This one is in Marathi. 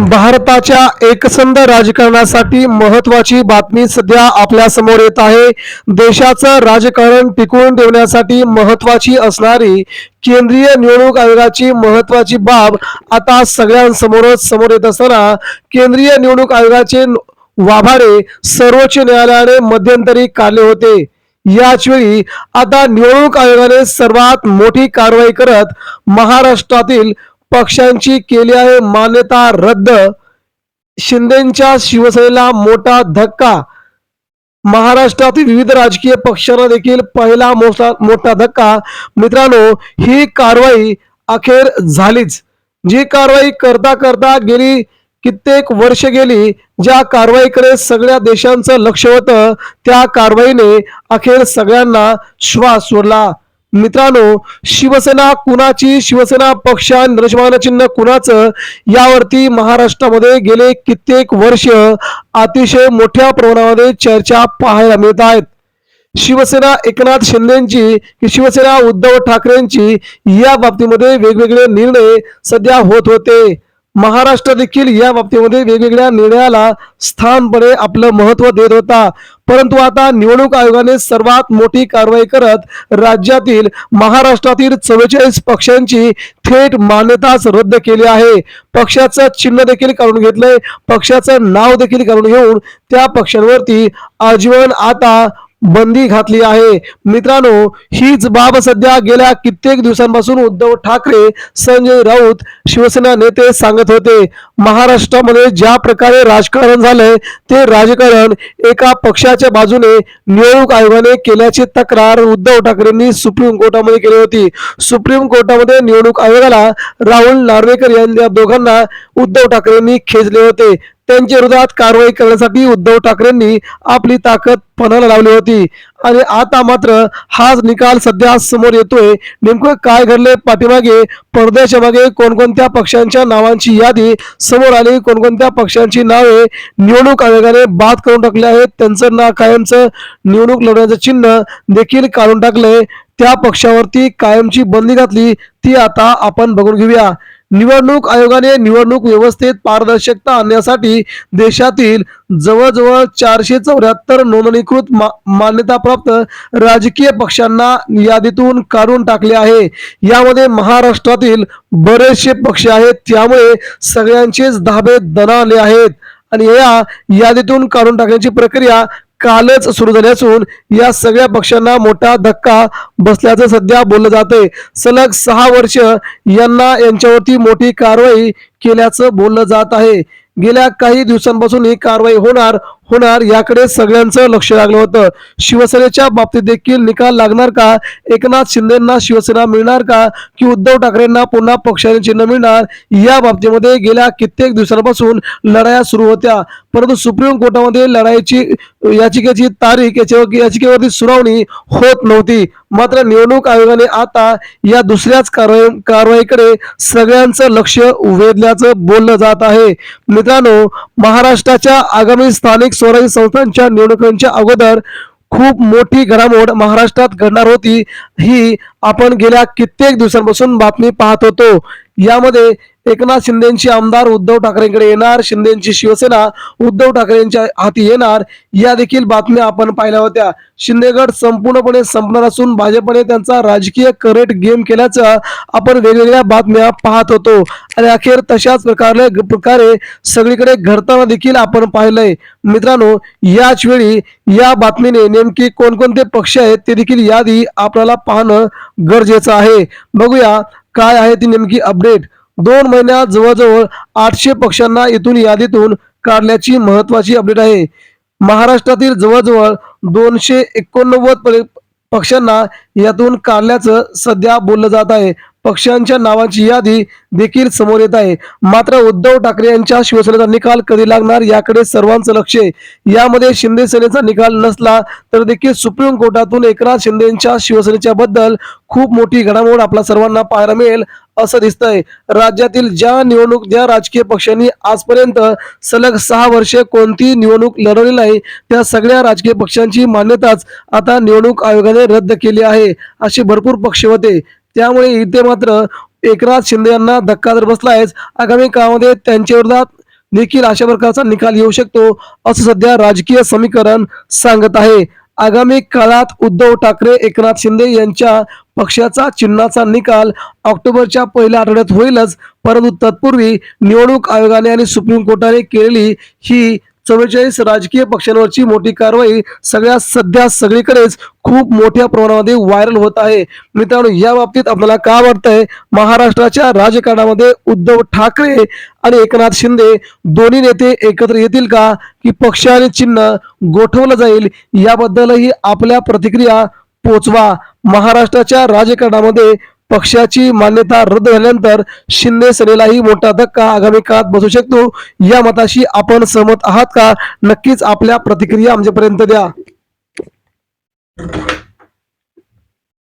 भारताच्या एकसंध राजकारणासाठी महत्वाची बातमी सध्या आपल्यासमोर येत आहे. देशाचं राजकारण टिकवून ठेवण्यासाठी महत्वाची असणारी केंद्रीय निवडणूक आयोगाची महत्वाची बाब आता सगळ्यांसमोरच समोर येत असताना केंद्रीय निवडणूक आयोगाचे वाभाडे सर्वोच्च न्यायालयाने मध्यंतरी काढले होते. याच वेळी आता निवडणूक आयोगाने सर्वात मोठी कारवाई करत महाराष्ट्रातील पक्षांची केली आहे मान्यता रद्द. शिंदेच्या शिवसेनेला मोठा धक्का. महाराष्ट्रातील विविध राजकीय पक्षांना देखील पहिला मोठा मोठा धक्का. मित्रांनो ही कारवाई अखेर झालीच. जी कारवाई करता करता गेली कित्येक वर्ष गेली ज्या कारवाईकडे सगळ्या देशांचं लक्ष होतं त्या कारवाईने अखेर सगळ्यांना श्वास सोडला. मित्रांनो शिवसेना कुणाची? शिवसेना पक्ष आणि चिन्ह कुणाचं? यावरती महाराष्ट्रामध्ये गेले कित्येक वर्ष अतिशय मोठ्या प्रमाणामध्ये चर्चा पाहायला मिळत आहेत. शिवसेना एकनाथ शिंदेची की शिवसेना उद्धव ठाकरेंची या बाबतीमध्ये वेगवेगळे निर्णय सध्या होत होते. महाराष्ट्र देखील या बाबतीमध्ये वेगवेगळ्या निर्णयाला स्थानपणे आपलं महत्त्व देत होता. परंतु आता निवडणूक आयोगाने सर्वात मोठी कारवाई करत राज्यातील महाराष्ट्रातील चव्वेचाळीस पक्षांची थेट मान्यताच रद्द केली आहे. पक्षाचं चिन्ह देखील काढून घेतलंय. पक्षाचं नाव देखील काढून घेऊन त्या पक्षांवरती आजीवन आता बंदी घातली आहे. मित्रांनो हीच बाब सध्या गेल्या कित्येक दिवसांपासून उद्धव ठाकरे संजय राऊत शिवसेना नेते सांगत होते. महाराष्ट्रामध्ये ज्या प्रकारे राजकारण झालंय ते राजकारण एका पक्षाच्या बाजूने निवडणूक आयोगाने केल्याची तक्रार उद्धव ठाकरेंनी सुप्रीम कोर्टामध्ये केली होती. सुप्रीम कोर्टामध्ये निवडणूक आयोगाला राहुल नार्वेकर यांच्या दोघांना उद्धव ठाकरेंनी खेचले होते. त्यांच्या विरोधात कारवाई करण्यासाठी उद्धव ठाकरेंनी आपली ताकद पणाला लावली होती. आणि आता मात्र हाच निकाल सध्या समोर येतोय. नेमकं काय घडले पाठीमागे परदेशामागे कोणकोणत्या पक्षांच्या नावांची यादी समोर आली कोणकोणत्या पक्षांची नावे निवडणूक आयोगाने बाद करून टाकले आहेत त्यांचं ना कायमचं निवडणूक लढण्याचं चिन्ह देखील काढून टाकलंय. त्या पक्षावरती कायमची बंदी घातली ती आता आपण बघून घेऊया. निवडणूक आयोगाने निवडणूक व्यवस्थेत पारदर्शकता आणण्यासाठी देशातील जवळजवळ चारशे चौऱ्याहत्तर नोंदणीकृत मा मान्यताप्राप्त राजकीय पक्षांना यादीतून काढून टाकले आहे. यामध्ये महाराष्ट्रातील बरेचसे पक्ष आहेत त्यामुळे सगळ्यांचेच धाबे दणाले आहेत. आणि या यादीतून काढून टाकण्याची प्रक्रिया कालच सुरू झाले असून या सगळ्या पक्षांना मोठा धक्का बसल्याचं सध्या बोललं जाते सलग सहा वर्ष यांना यांच्यावरती मोठी कारवाई केल्याचं बोललं जात आहे. गेल्या काही दिवसांपासून ही कारवाई होणार होणार याकडे सगळ्यांचं लक्ष लागलं होतं. शिवसेनेच्या बाबतीत देखील निकाल लागणार का? एकनाथ शिंदेना शिवसेना मिळणार का? की उद्धव ठाकरेंना पुन्हा पक्षाने चिन्ह मिळणार? या बाबतीमध्ये गेल्या कित्येक दिवसांपासून लढाया सुरू होत्या. परंतु सुप्रीम कोर्टामध्ये लढाईची याचिकेची तारीख याच्यावर याचिकेवरती सुनावणी होत नव्हती. मात्र निवडणूक आयोगाने आता या दुसऱ्याच कारवाई कारवाईकडे सगळ्यांचं लक्ष वेधल्याचं बोललं जात आहे. मित्रांनो महाराष्ट्राच्या आगामी स्थानिक स्वराज्य संस्थांच्या निवडणुकांच्या अगोदर खूप मोठी घडामोड महाराष्ट्रात घडणार होती. ही आपण गेल्या कित्येक दिवसांपासून बातमी पाहत होतो. यामध्ये एकनाथ शिंदेची आमदार उद्धव ठाकरेंकडे येणार शिंदेची शिवसेना उद्धव ठाकरेंच्या हाती येणार या देखील बातम्या आपण पाहिल्या होत्या. शिंदेगड संपूर्णपणे संपणार असून भाजपने त्यांचा राजकीय करेट गेम केल्याचं आपण वेगवेगळ्या बातम्या पाहत होतो. आणि अखेर तशाच प्रकारे प्रकारे सगळीकडे घडताना देखील आपण पाहिलंय. मित्रांनो याच वेळी या बातमीने नेमकी कोणकोणते पक्ष आहेत ते देखील यादी आपल्याला पाहणं गरजेचं आहे. बघूया काय आहे ती नेमकी अपडेट. दोन महिन्यात जवळजवळ आठशे पक्षांना इथून यादीतून काढल्याची महत्वाची अपडेट आहे. महाराष्ट्रातील जवळजवळ दोनशे एकोणनव्वद परि- पक्षांना यातून काढल्याचं सध्या बोललं जात आहे. पक्षांच्या नावाची यादी देखील समोर येत आहे. मात्र उद्धव ठाकरे यांच्या शिवसेनेचा निकाल कधी लागणार याकडे सर्वांचं लक्ष आहे. यामध्ये शिंदे सेनेचा निकाल नसला तर देखील सुप्रीम कोर्टातून एकनाथ शिंदेच्या शिवसेनेच्या बद्दल खूप मोठी घडामोड आपल्या सर्वांना पाहायला मिळेल असं दिसतंय. राज्यातील ज्या निवडणूक ज्या राजकीय पक्षांनी आजपर्यंत सलग सहा वर्षे कोणती निवडणूक लढवली नाही त्या सगळ्या राजकीय पक्षांची मान्यताच आता निवडणूक आयोगाने रद्द केली आहे. असे भरपूर पक्ष होते त्यामुळे इथे मात्र एकनाथ शिंदे यांना धक्का जर बसला आहेच आगामी काळामध्ये त्यांच्या विरोधात देखील अशा प्रकारचा निकाल येऊ शकतो असं सध्या राजकीय समीकरण सांगत आहे. आगामी काळात उद्धव ठाकरे एकनाथ शिंदे यांच्या पक्षाचा चिन्हाचा निकाल ऑक्टोबरच्या पहिल्या आठवड्यात होईलच परंतु तत्पूर्वी निवडणूक आयोगाने आणि सुप्रीम कोर्टाने केलेली ही चव्वेचाळीस राजकीय पक्षांवरची मोठी कारवाई सगळ्या सध्या सगळीकडेच खूप मोठ्या प्रमाणामध्ये व्हायरल होत आहे. मित्रांनो या बाबतीत आपल्याला काय वाटतंय? महाराष्ट्राच्या राजकारणामध्ये उद्धव ठाकरे आणि एकनाथ शिंदे दोन्ही नेते एकत्र येतील का? की पक्ष आणि चिन्ह गोठवलं जाईल? याबद्दलही आपल्या प्रतिक्रिया पोचवा. महाराष्ट्राच्या राजकारणामध्ये पक्षाची मान्यता रद्द झाल्यानंतर शिंदे सेनेलाही मोठा धक्का आगामी काळात बसू शकतो. या मताशी आपण सहमत आहात का? नक्कीच आपल्या प्रतिक्रिया आमच्यापर्यंत द्या.